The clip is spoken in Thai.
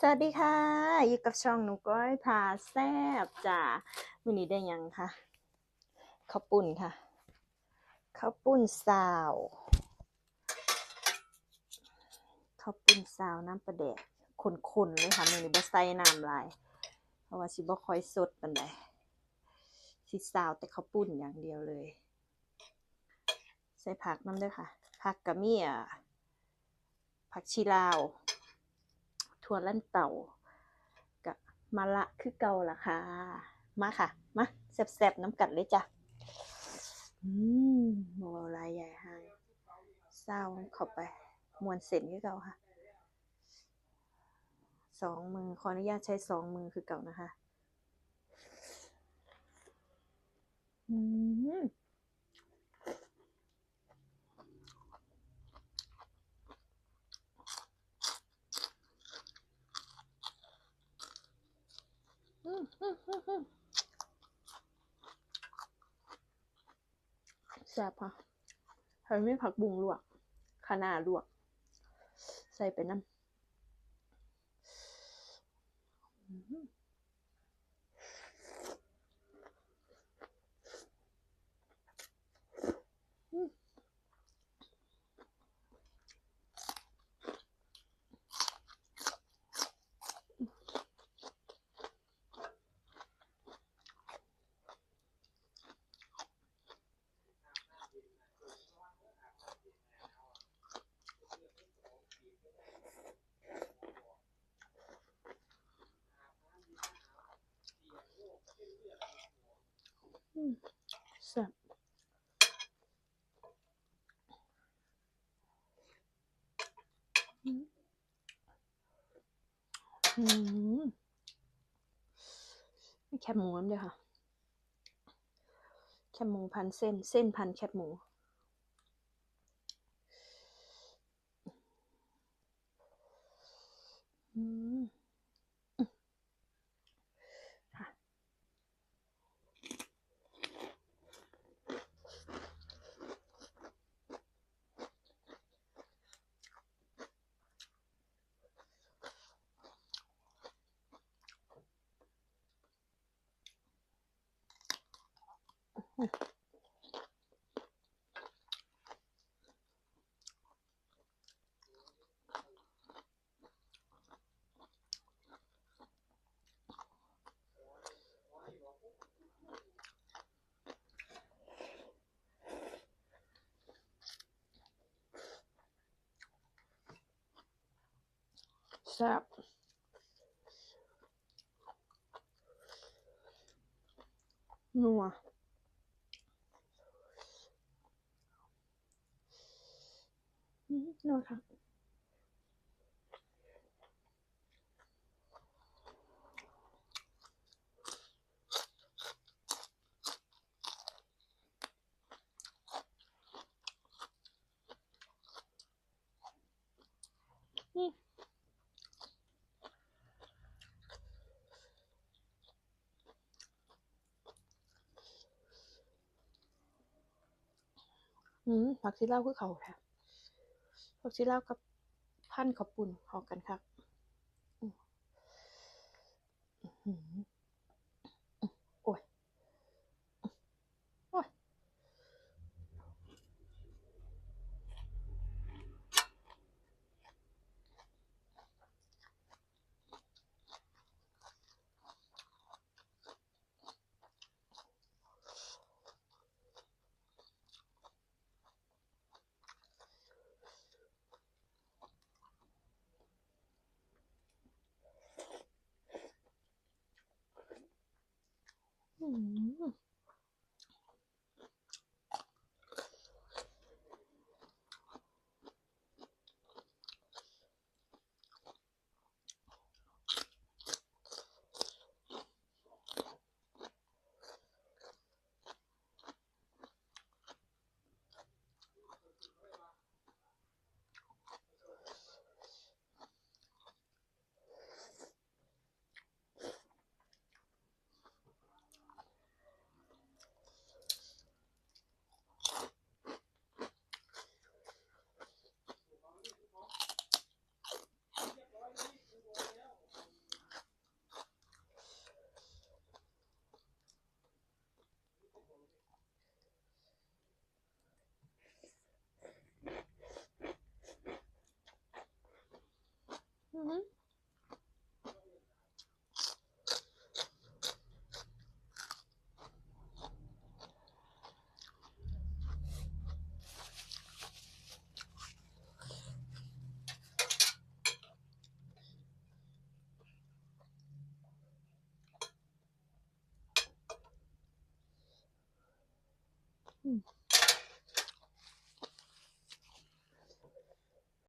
สวัสดีค่ะ อยู่กับช่องหนูก้อยพาแซบจ้าวันนี้ได้ยังคะข้าวปุ้นค่ะข้าวปุ้นซาวข้าวปุ้นซาวน้ำปลาแดกคนๆเลยค่ะมือนี้บ่ใส่น้ำลาย เพราะว่าสิบ่ค่อยสดปานใดสิซาวแต่ข้าวปุ้นอย่างเดียวเลย ใส่ผักน้ำด้วยค่ะ ผักกะมีอะผักชีลาว ถั่วลั่นเต่ากับมะละคือเก่าล่ะค่ะ มาค่ะ มาแซ่บๆน้ำกัดเลยจ้ะ อืมโมลายใหญ่ให้เศร้าเข้าไป มวนเส้นคือเก่าค่ะ สองมือขออนุญาตใช้สองมือคือเก่านะคะ อืม อืมอืมอืมอืม แซ่บค่ะทำไมไม่ผักบุ้งลวกคะน้าลวก ใส่ไปน้ำ แซ่บอืมอืมแคบหมูน้ำเดียวค่ะ แคบหมูพันเส้น เส้นพันแคบหมูอืม แซ่บ นัวอืมนัวค่ะอืมผักชีเล่าคือเขาแท้ ผักชีลาวกับพันข้าวปุ่นหอกกันครั อืม